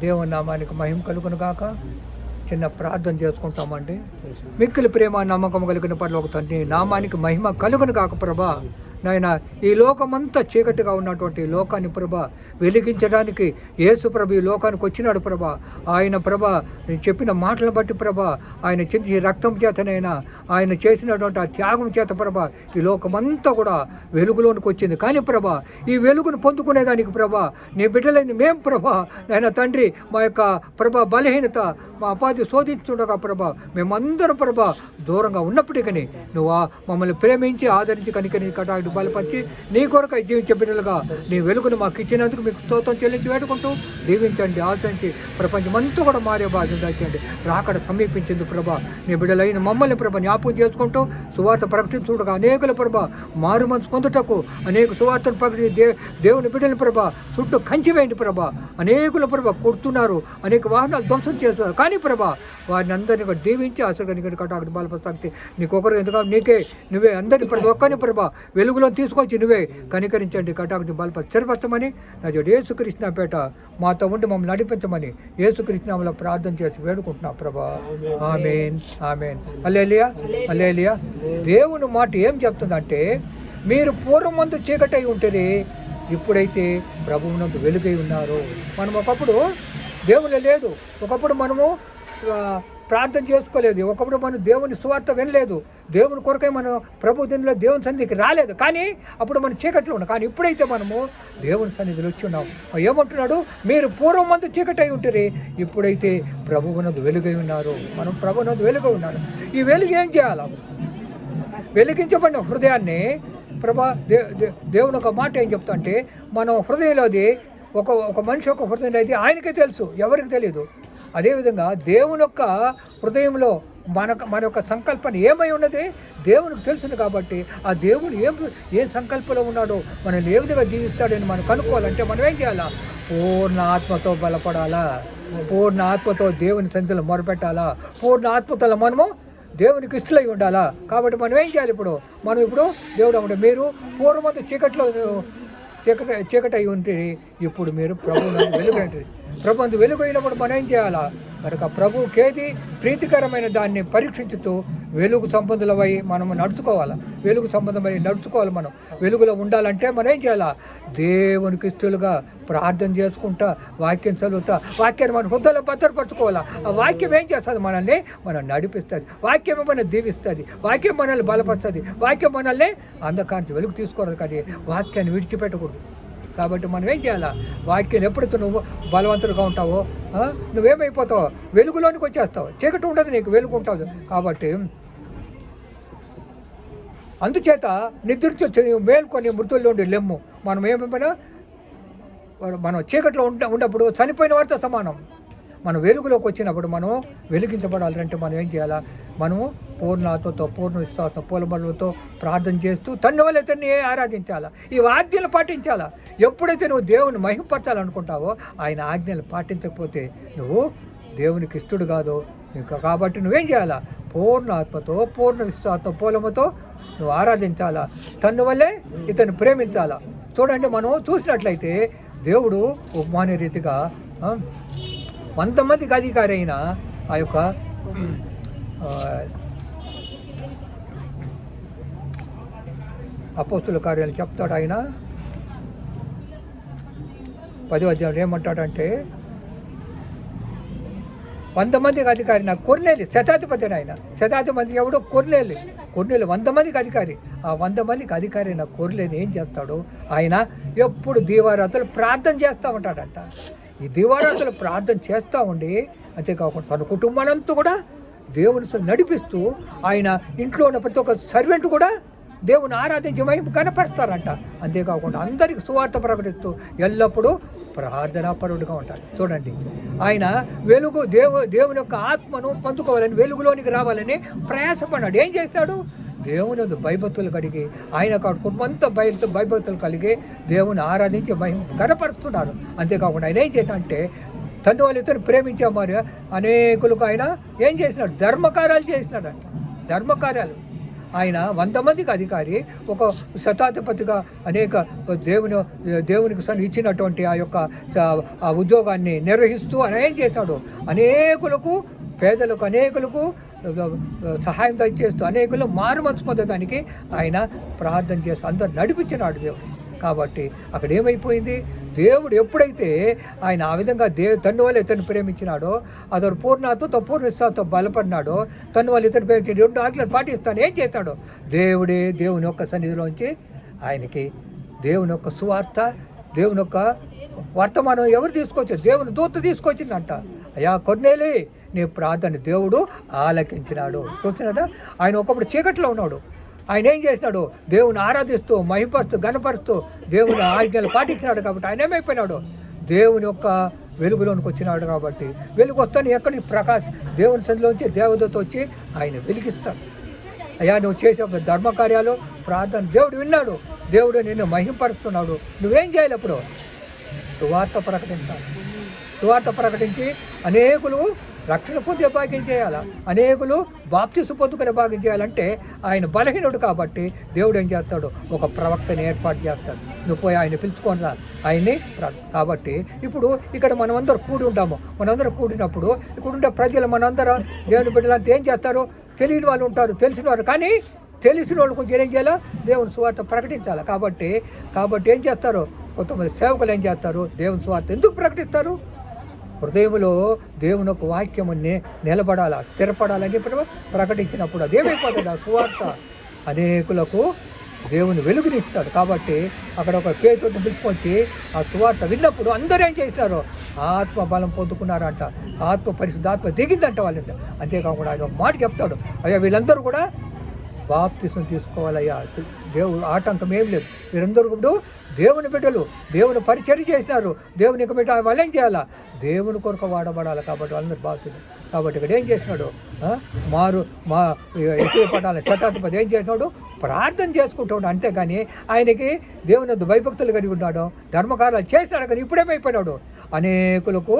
దేవుని నామానికి మహిమ కలుగును గాక. చిన్న ప్రార్థన చేసుకుంటామండి. మిక్కిలి ప్రేమ నమ్మకం కలిగిన పట్ల ఒక తండ్రి నామానికి మహిమ కలుగును కాక ప్రభా. నాయన ఈ లోకమంతా చీకటిగా ఉన్నటువంటి లోకాన్ని ప్రభ వెలిగించడానికి యేసు ప్రభ ఈ లోకానికి వచ్చినాడు ప్రభ. ఆయన ప్రభ చెప్పిన మాటలను బట్టి ప్రభ ఆయన చింతి రక్తం చేతనైనా ఆయన చేసినటువంటి ఆ త్యాగం చేత ప్రభ ఈ లోకమంతా కూడా వెలుగులోనికి వచ్చింది. కానీ ప్రభ ఈ వెలుగును పొందుకునేదానికి ప్రభ నీ బిడ్డలైన మేం ప్రభ నాయన తండ్రి మా యొక్క ప్రభ బలహీనత మా అపాధి శోధించుండగా ప్రభ మేమందరం ప్రభ దూరంగా ఉన్నప్పటికీ నువ్వు మమ్మల్ని ప్రేమించి ఆదరించి కనికని కటాటి బలపరిచి నీ కొరకు జీవించే బిడ్డలుగా నీ వెలుగును మాకు ఇచ్చినందుకు మీకు స్తోత్రం చెల్లించి వేడుకుంటూ దీవించండి ఆశించి ప్రపంచమంతా కూడా మారే బాధ్యత దాచండి రాకడ సమీపించింది ప్రభ. నీ బిడ్డలైన మమ్మల్ని ప్రభ జ్ఞాపకం చేసుకుంటూ సువార్త ప్రకటించుకుంటూ అనేకుల ప్రభ మారు మనసు పొందుటకు అనేక సువార్తను ప్రకటి దే దేవుని బిడ్డల ప్రభ చుట్టూ కంచివేయండి ప్రభ. అనేకుల ప్రభ కొడుతున్నారు అనేక వాహనాలు ధ్వంసం చేస్తున్నారు. కానీ ప్రభ వారిని అందరినీ కూడా దీవించి అసలు కటాకు బలపస్తాకి నీకొకరు ఎందుకంటే నీకే నువ్వే అందరిని ప్రతి ఒక్కరిని ప్రభ వెలుగు వెలుగులో తీసుకొచ్చి నువ్వే కనికరించండి కటాకుని బలప స్థిరపరచమని నా జోడు ఏసుకృష్ణపేట మాతో ఉండి మమ్మల్ని నడిపించమని ఏసుకృష్ణంలో ప్రార్థన చేసి వేడుకుంటున్నా ప్రభా. Amen amen. అల్లేలియా అల్లేలియా దేవుని మాట ఏం చెప్తుందంటే మీరు పూర్వం ముందు చీకటై ఉంటుంది ఇప్పుడైతే ప్రభువునందు వెలుగై ఉన్నారు. మనం ఒకప్పుడు దేవుని లేదు ఒకప్పుడు మనము ప్రార్థన చేసుకోలేదు. ఒకప్పుడు మనం దేవుని సువార్త వినలేదు. దేవుని కొరకై మనం ప్రభు దీనిలో దేవుని సన్నిధికి రాలేదు. కానీ అప్పుడు మనం చీకట్లో ఉన్నాం. కానీ ఇప్పుడైతే మనము దేవుని సన్నిధిలో వచ్చి ఉన్నాం. ఏమంటున్నాడు? మీరు పూర్వం మందు చీకటి అయి ఉంటుంది ఇప్పుడైతే ప్రభువునందు వెలుగై ఉన్నారు. మనం ప్రభునది వెలుగై ఉన్నారు ఈ వెలుగు ఏం చేయాలి? వెలిగించబడిన హృదయాన్ని ప్రభా దే దే- దేవుని ఒక మాట ఏం చెప్తా అంటే మనం హృదయంలోది ఒక ఒక మనిషి యొక్క హృదయం అయితే ఆయనకే తెలుసు ఎవరికి తెలియదు అదేవిధంగా దేవుని యొక్క హృదయంలో మనకు మన యొక్క సంకల్పన ఏమై ఉన్నది? దేవునికి తెలుసును కాబట్టి ఆ దేవుడు ఏం ఏ సంకల్పంలో ఉన్నాడో మనల్ని ఏ విధంగా జీవిస్తాడని మనం కనుక్కోవాలంటే మనం ఏం చేయాలా? పూర్ణ ఆత్మతో బలపడాలా? పూర్ణ ఆత్మతో దేవుని సంధిలో మొరపెట్టాలా? పూర్ణ ఆత్మతో మనము దేవునికి ఇష్టలై ఉండాలా? కాబట్టి మనం ఏం చేయాలి ఇప్పుడు? మనం ఇప్పుడు దేవుడు అమ్మడు మీరు పూర్వమంత చీకట్లో చీకట చీకటి అయి ఉంటే ఇప్పుడు మీరు ప్రభు వెలుగంటారు ప్రభు అందు వెలుగైనప్పుడు మనం ఏం చేయాలా? కనుక ప్రభుకేది ప్రీతికరమైన దాన్ని పరీక్షించుతూ వెలుగు సంబంధులవై మనము నడుచుకోవాలి? వెలుగు సంబంధమై నడుచుకోవాలి మనం. వెలుగులో ఉండాలంటే మనం ఏం చేయాలా? దేవునికి ఇష్టలుగా ప్రార్థన చేసుకుంటా వాక్యం చదువుతా వాక్యాన్ని మన హృదయంలో భద్రపరచుకోవాలా? ఆ వాక్యం ఏం చేస్తుంది మనల్ని? మనం నడిపిస్తుంది. వాక్యం మనల్ని దీవిస్తుంది. వాక్యం మనల్ని బలపరుస్తుంది. వాక్యం మనల్ని అంధకానికి వెలుగు తీసుకోరదు కానీ వాక్యాన్ని విడిచిపెట్టకూడదు. కాబట్టి మనం ఏం చేయాలా? వాక్యం ఎప్పుడైతే నువ్వు బలవంతుడుగా ఉంటావో నువ్వేమైపోతావు వెలుగులోనికి వచ్చేస్తావు. చీకటి ఉండదు నీకు వెలుగు ఉంటుంది. కాబట్టి అందుచేత నిద్రించి మేల్కొని మృతుల్లో ఉండి లెమ్ము. మనం ఏమైపోయినా మనం చీకట్లో ఉండ ఉన్నప్పుడు చనిపోయిన వారితో సమానం. మనం వెలుగులోకి వచ్చినప్పుడు మనం వెలిగించబడాలంటే మనం ఏం చేయాలా? మనము పూర్ణాతో పూర్ణ విశ్వాసం పూలబలతో ప్రార్థన చేస్తూ తన్ని వల్ల తన్ని ఆరాధించాలా? ఈ ఆజ్ఞలు పాటించాలా? ఎప్పుడైతే నువ్వు దేవుని మహిమపరచాలనుకుంటావో ఆయన ఆజ్ఞలు పాటించకపోతే నువ్వు దేవునికి ఇష్టడు కాదు. నీకు కాబట్టి నువ్వేం చేయాలా? పూర్ణ ఆత్మతో పూర్ణ విశ్వాసంతో పూలముతో నువ్వు ఆరాధించాలా? తన్ను వల్లే ఇతను ప్రేమించాలా? చూడండి మనం చూసినట్లయితే దేవుడు ఉపమాన రీతిగా వంద మందికి అధికారి అయిన ఆ యొక్క అపోస్తుల కార్యాలు చెప్తాడు ఆయన. పది అధ్యాయం ఏమంటాడంటే వంద మందికి అధికారి నాకు కొర్నేలి శతాధిపతి ఆయన. శతాధిపతి ఎవడో కొర్నేలి. కొర్నేలు వంద మందికి అధికారి ఆ వంద మందికి అధికారి నా కొర్లేని ఏం చేస్తాడు? ఆయన ఎప్పుడు దీవారాతులు ప్రార్థన చేస్తూ ఉంటాడంట. ఈ దీవారాతులు ప్రార్థన చేస్తూ ఉండి అంతేకాకుండా తన కుటుంబానంతా కూడా దేవుని నడిపిస్తూ ఆయన ఇంట్లో ఉన్న ప్రతి ఒక్క సర్వెంట్ కూడా దేవుని ఆరాధించి మహిమ కనపరుస్తారంట. అంతేకాకుండా అందరికి సువార్త ప్రకటిస్తూ ఎల్లప్పుడూ ప్రార్థనాపరుడుగా ఉంటారు. చూడండి ఆయన వెలుగు దేవు దేవుని యొక్క ఆత్మను పంచుకోవాలని వెలుగులోనికి రావాలని ప్రయాసపడ్డాడు. ఏం చేస్తాడు? దేవుని భయభక్తులు కలిగి ఆయన కుటుంబంతో భయ భయభక్తులు కలిగి దేవుని ఆరాధించి మహిమ కనపరుస్తున్నారు. అంతేకాకుండా ఆయన ఏం చేశాడంటే తండ్రి వాళ్ళు ఇద్దరు ప్రేమించే మరి అనేకులకు ఆయన ఏం చేసినాడు ధర్మకార్యాలు చేసినాడంట ధర్మకార్యాలు. ఆయన వంద మందికి అధికారి ఒక శతాధిపతిగా అనేక దేవుని దేవునికి సన్ని ఇచ్చినటువంటి ఆ యొక్క ఆ ఉద్యోగాన్ని నిర్వహిస్తూ ఆయన ఏం చేశాడు? అనేకులకు పేదలకు అనేకులకు సహాయం దయచేస్తూ అనేకులు మారు మనసు పొందడానికి ఆయన ప్రార్థన చేస్తూ అందరు నడిపించినాడు దేవుడు. కాబట్టి అక్కడ ఏమైపోయింది? దేవుడు ఎప్పుడైతే ఆయన ఆ విధంగా దేవు తను వల్ల ఇతను ప్రేమించినాడో అతను పూర్ణాతో పూర్ణ విశ్వాసంతో బలపడినాడో తను వాళ్ళు ఇతను ప్రేమించి రెండు ఆజ్ఞలు పాటిస్తాను. ఏం చేస్తాడు? దేవుడే దేవుని యొక్క సన్నిధిలోంచి ఆయనకి దేవుని యొక్క సువార్త దేవుని యొక్క వర్తమానం ఎవరు తీసుకొచ్చారు? దేవుని దూత తీసుకొచ్చిందంట. అయ్యా కొన్నేలే నీ ప్రార్థన దేవుడు ఆలకించినాడు. చూస్తున్నాడా? ఆయన ఒకప్పుడు చీకట్లో ఉన్నాడు. ఆయన ఏం చేసినాడు? దేవుని ఆరాధిస్తూ మహిపరుస్తూ గణపరుస్తూ దేవుని ఆజ్ఞలు పాటించినాడు కాబట్టి ఆయన ఏమైపోయినాడు? దేవుని యొక్క వెలుగులోనికి వచ్చినాడు కాబట్టి. వెలుగు వస్తాను ఎక్కడికి ప్రకాశ్ దేవుని సంధిలోంచి దేవుడితో వచ్చి ఆయన వెలిగిస్తాడు. అయ్యా నువ్వు చేసే ఒక ధర్మ కార్యాలు ప్రార్థన దేవుడు విన్నాడు. దేవుడు నిన్ను మహింపరుస్తున్నాడు. నువ్వేం చేయాలి అప్పుడు? సువార్త ప్రకటించాలి. సువార్త ప్రకటించి అనేకులు రక్షణ పొందే భాగ్యం చేయాలా? అనేకులు బాప్తిసు పొందుకునే భాగ్యం చేయాలంటే ఆయన బలహీనుడు కాబట్టి దేవుడు ఏం చేస్తాడు? ఒక ప్రవక్తని ఏర్పాటు చేస్తాడు. నువ్వు పోయి ఆయన పిలుచుకొని రా. ఆయన్ని కాబట్టి ఇప్పుడు ఇక్కడ మనమందరం కూడి ఉంటాము. మనందరం కూడినప్పుడు ఇక్కడ ఉండే ప్రజలు మనందరం దేవుని బిడ్డలంతా ఏం చేస్తారు? తెలియని వాళ్ళు ఉంటారు. తెలిసిన వారు కానీ తెలిసిన వాళ్ళు కొంచెం ఏం చేయాలా? దేవుని సువార్త ప్రకటించాలి? కాబట్టి కాబట్టి ఏం చేస్తారు? కొంతమంది సేవకులు ఏం చేస్తారు? దేవుని సువార్త ఎందుకు ప్రకటిస్తారు? హృదయంలో దేవుని ఒక వాక్యముని నిలబడాలా స్థిరపడాలని చెప్పి ప్రకటించినప్పుడు అదేమైపోతుంది ఆ సువార్త అనేకులకు దేవుని వెలుగునిస్తాడు కాబట్టి అక్కడ ఒక పేతుని పిలుచుకొచ్చి ఆ సువార్త విన్నప్పుడు అందరూ ఏం చేశారు ఆత్మ బలం పొందుకున్నారంట. ఆత్మ పరిశుద్ధాత్మ దిగిందంట వాళ్ళు అంతేకాకుండా ఆయన ఒక మాట చెప్తాడు. అయ్యా వీళ్ళందరూ కూడా బాప్తిసం తీసుకోవాలయ్యా. దేవుడు ఆటంకం ఏం లేదు. వీరందరూ ఇప్పుడు దేవుని బిడ్డలు దేవుని పరిచర్య చేసినారు. దేవుని ఇక బిడ్డ వాళ్ళు ఏం చేయాలా? దేవుని కొరకు వాడబడాలి కాబట్టి వాళ్ళందరూ బాగుతుంది కాబట్టి ఇక్కడ ఏం చేసినాడు? మారు మా ఎక్కువ పడాలి శతాధిపతి ఏం చేసినాడు? ప్రార్థన చేసుకుంటాడు అంతేగాని ఆయనకి దేవుని భయభక్తులు కలిగి ఉన్నాడు. ధర్మకార్యాలు చేసినాడు కానీ ఇప్పుడే ఇప్పుడేమైపోయినాడు అనేకులకు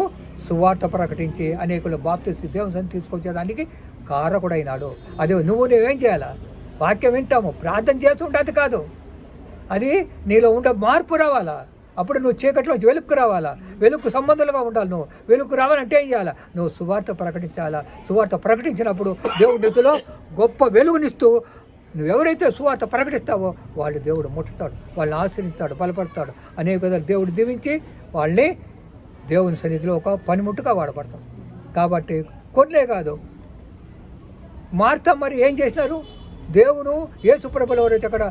సువార్త ప్రకటించి అనేకులు బాప్తిసి దేవుని తీసుకొచ్చేదానికి కారకుడైనాడు. అదే నువ్వు నువ్వేం చేయాలా? వాక్యం వింటాము ప్రార్థన చేస్తుంటే కాదు. అది నీలో ఉండే మార్పు రావాలా? అప్పుడు నువ్వు చీకటిలోంచి వెలుక్కు రావాలా? వెలుక్కు సంబంధాలుగా ఉండాలి నువ్వు. వెలుక్కు రావాలంటే ఏం చేయాలా? నువ్వు సువార్త ప్రకటించాలా? సువార్త ప్రకటించినప్పుడు దేవుడి నిధిలో గొప్ప వెలుగునిస్తూ నువ్వు ఎవరైతే సువార్త ప్రకటిస్తావో వాళ్ళు దేవుడు ముట్టుతాడు వాళ్ళని ఆశ్రయిస్తాడు బలపడతాడు అనేక విధాలు దేవుడు దీవించి వాళ్ళని దేవుని సన్నిధిలో ఒక పనిముట్టుగా వాడబడతాం కాబట్టి కొన్నే కాదు. మార్త మరి ఏం చేసినారు? దేవుడు యేసుప్రభులు ఎవరైతే అక్కడ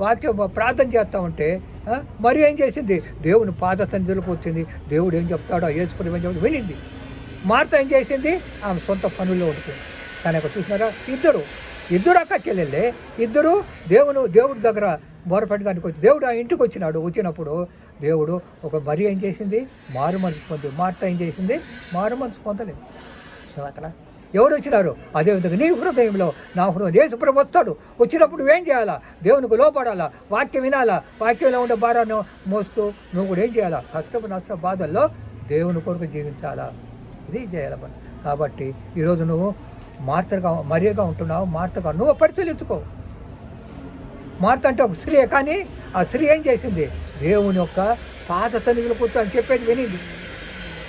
వాక్యం ప్రార్థన చేస్తా ఉంటే మరి ఏం చేసింది? దేవుని పాద సన్నిధిలోకి వచ్చింది. దేవుడు ఏం చెప్తాడో యేసుప్రభు ఏం చెప్తాడు వినింది. మార్త ఏం చేసింది? ఆమె సొంత పనుల్లో ఉంటుంది కానీ అక్కడ చూసినారా? ఇద్దరు. ఇద్దరు అక్క చెల్లెళ్ళే ఇద్దరు దేవుడు దేవుడి దగ్గర మొరపెట్టడానికి వచ్చి దేవుడు ఆ ఇంటికి వచ్చినాడు. వచ్చినప్పుడు దేవుడు ఒక మరి ఏం చేసింది? మారు మనసు పొంది మార్త ఏం చేసింది? మారు మనసు పొందలేదు. సో అక్కడ? ఎవరు వచ్చినారు? అదేవిధంగా నీ హృదయంలో నా హృదయం. యేసుప్రభు వస్తాడు. వచ్చినప్పుడు నువ్వేం చేయాలా? దేవునికి లోపడాలా వాక్యం వినాలా? వాక్యంలో ఉండే భారాన్ని మోస్తూ నువ్వు కూడా ఏం చేయాలా? కష్టపు నష్ట బాధల్లో దేవుని కొరకు జీవించాలా? ఇది చేయాలి మనం కాబట్టి ఈరోజు నువ్వు మార్తగా మరియగా ఉంటున్నావు. మార్తగా నువ్వు పరిశీలించుకో. మార్త అంటే ఒక స్త్రీ కానీ ఆ స్త్రీ ఏం చేసింది? దేవుని యొక్క పాత సన్నిధిలో కూర్చొని చెప్పేది వినింది.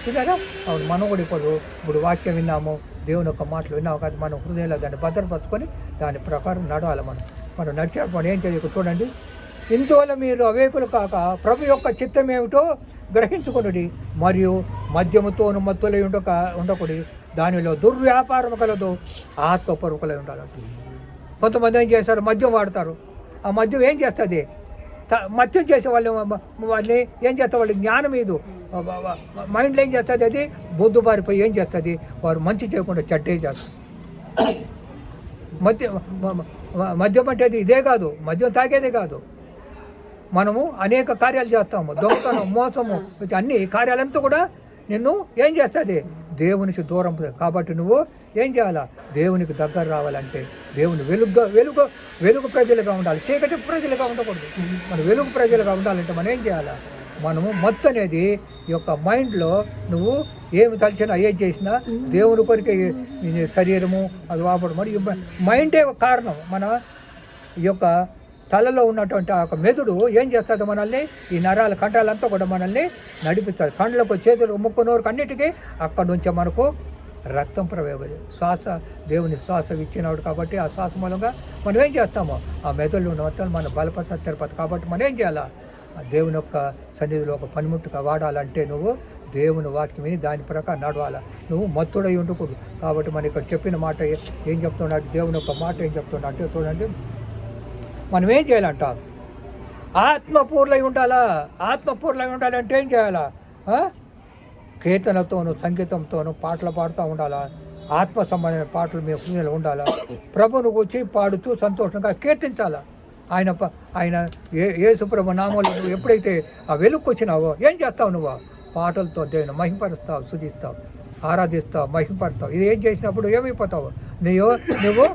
చూసారా అవును మనం కూడా ఇప్పుడు ఇప్పుడు వాక్యం విన్నాము దేవుని యొక్క మాటలు విన్నాము కాదు మనం హృదయంలో దాన్ని భద్రపరుచుకొని దాని ప్రకారం నడవాలి మనం. మనం నడిచేటప్పుడు ఏం చేయకు చూడండి. ఇందువల్ల మీరు అవేకులు కాక ప్రభు యొక్క చిత్తం ఏమిటో గ్రహించుకొనుడి. మరియు మద్యముతోను మత్తులై ఉండక ఉండకుడి. దానిలో దుర్వ్యాపారం కలదు ఆత్మపూర్వకులై ఉండాలి. కొంతమంది ఏం చేస్తారు? మద్యం వాడతారు. ఆ మద్యం ఏం చేస్తుంది? త- మద్యం చేసే వాళ్ళు వాళ్ళని ఏం చేస్తారు? వాళ్ళ జ్ఞానం ఇది మైండ్లో ఏం చేస్తుంది? అది బొద్దు బారిపోయి ఏం చేస్తుంది? వారు మంచి చేయకుండా చెడ్డే చేస్తారు. మద్య మద్యం అంటే ఇదే కాదు. మద్యం తాగేదే కాదు. మనము అనేక కార్యాలు చేస్తాము. దొంగతనం మోసము అన్ని కార్యాలంతా కూడా నిన్ను ఏం చేస్తుంది? దేవునికి దూరం కాబట్టి నువ్వు ఏం చేయాలా? దేవునికి దగ్గర రావాలంటే దేవుని వెలుగుగా వెలుగు వెలుగు ప్రజలుగా ఉండాలి. చీకటి ప్రజలుగా ఉండకూడదు. మన వెలుగు ప్రజలుగా ఉండాలంటే మనం ఏం చేయాలా? మనము మత్తు అనేది ఈ యొక్క మైండ్లో నువ్వు ఏమి తలిచినా ఏం చేసినా దేవుని కొరికే శరీరము అది వాపడం మరి ఈ మైండే ఒక కారణం. మన ఈ యొక్క తలలో ఉన్నటువంటి ఆ యొక్క మెదుడు ఏం చేస్తుంది మనల్ని? ఈ నరాల కండరాలంతా కూడా మనల్ని నడిపిస్తుంది. కండ్లకు చేతులు ముక్కు నోరుకు అన్నిటికీ అక్కడి నుంచే మనకు రక్తం ప్రవేశ శ్వాస దేవుని శ్వాస ఇచ్చినాడు కాబట్టి ఆ శ్వాస మూలంగా మనం ఏం చేస్తాము? ఆ మెదడులో ఉన్న మొత్తం మన బలపరచ తిరుపతి కాబట్టి మనం ఏం చేయాలా? ఆ దేవుని యొక్క సన్నిధిలో ఒక పనిముట్టుగా వాడాలంటే నువ్వు దేవుని వాక్యం విని దాని ప్రకారం నడవాలా? నువ్వు మత్తుడై ఉండకూడదు కాబట్టి మన ఇక్కడ చెప్పిన మాట ఏం చెప్తున్నాడు? దేవుని యొక్క మాట ఏం చెప్తున్నాడు? అంటే చూడండి. మనం ఏం చేయాలంట? ఆత్మపూర్లై ఉండాలా? ఆత్మపూర్లై ఉండాలంటే ఏం చేయాలా? కీర్తనతోనూ సంగీతంతోనూ పాటలు పాడుతూ ఉండాలా? ఆత్మ సంబంధమైన పాటలు మీ హృదయంలో ఉండాలా? ప్రభును వచ్చి పాడుతూ సంతోషంగా కీర్తించాలా? ఆయన ఆయన ఏ యేసుప్రభు నామంలో నువ్వు ఎప్పుడైతే ఆ వెలుక్కొచ్చినావో ఏం చేస్తావు నువ్వు? పాటలతో దేవుని మహింపరుస్తావు సుధిస్తావు ఆరాధిస్తావు మహింపరుస్తావు. ఇది ఏం చేసినప్పుడు ఏమైపోతావు? నీవు నువ్వు?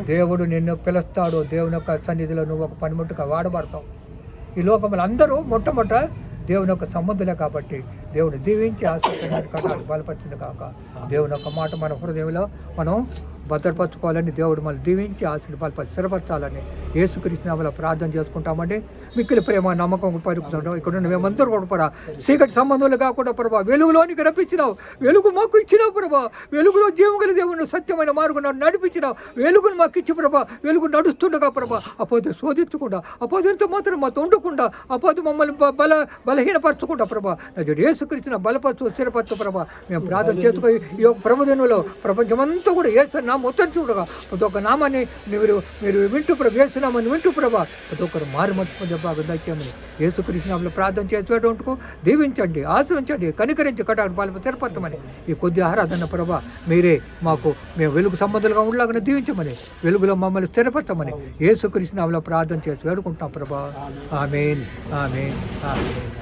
దేవుడు నిన్ను పిలుస్తాడు. దేవుని యొక్క సన్నిధిలో నువ్వు ఒక పనిముట్టుగా వాడబడతావు. ఈ లోకములు అందరూ మొట్టమొదట దేవుని యొక్క సంబంధులే కాబట్టి దేవుని దీవించి ఆశీర్వదించినట్టు బలపరిచింది కాక. దేవుని యొక్క మాట మన హృదయంలో మనం భద్రపరచుకోవాలని దేవుడు మళ్ళీ దీవించి ఆశలు బలపరి స్థిరపరచాలని యేసుకృష్ణ ప్రార్థన చేసుకుంటామండి. మిక్కిలి ప్రేమ నమ్మకం పలుకుతుంటాం ఇక్కడ ఉన్న మేమందరూ కూడా పరా చీకటి సంబంధాలు కాకుండా ప్రభా వెలుగులోనికి రప్పించినావు. వెలుగు మాకు ఇచ్చినావు ప్రభా. వెలుగులో జీవగల దేవుని సత్యమైన మార్గం నడిపించినావు. వెలుగును మాకు ఇచ్చి ప్రభా వెలుగు నడుస్తుండగా ప్రభా అపోది శోధించకుండా అపోదింత మాత్రం మాతో ఉండకుండా అపోది మమ్మల్ని బల బలహీనపరచకుండా ప్రభా నజడు యేసుకృష్ణ బలపరచు స్థిరపరచు ప్రభా మేము ప్రార్థన చేసుకుని ఈ యొక్క ప్రభుదినంలో ప్రపంచమంతా కూడా ఏసు నామం ఉత్తరం చూడగా. ప్రతి ఒక్క నామాన్ని మీరు మీరు వింటూ ప్రభు ఏసునామని వింటూ ప్రభా. ప్రతి ఒక్కరు మారు మర్చిపోతే బాగా దక్యామని యేసుకృష్ణంలో ప్రార్థన చేసేటందుకు దీవించండి ఆశ్రయించండి కనికరించి కటాకు పాలన స్థిరపరచమని. ఈ కొద్ది ఆరాధన ప్రభా మీరే మాకు మేము వెలుగు సంబంధాలుగా ఉండలాగానే దీవించమని వెలుగులో మమ్మల్ని స్థిరపడతామని యేసుకృష్ణంలో ప్రార్థన చేసి వేడుకుంటాం ప్రభా. Amen amen amen.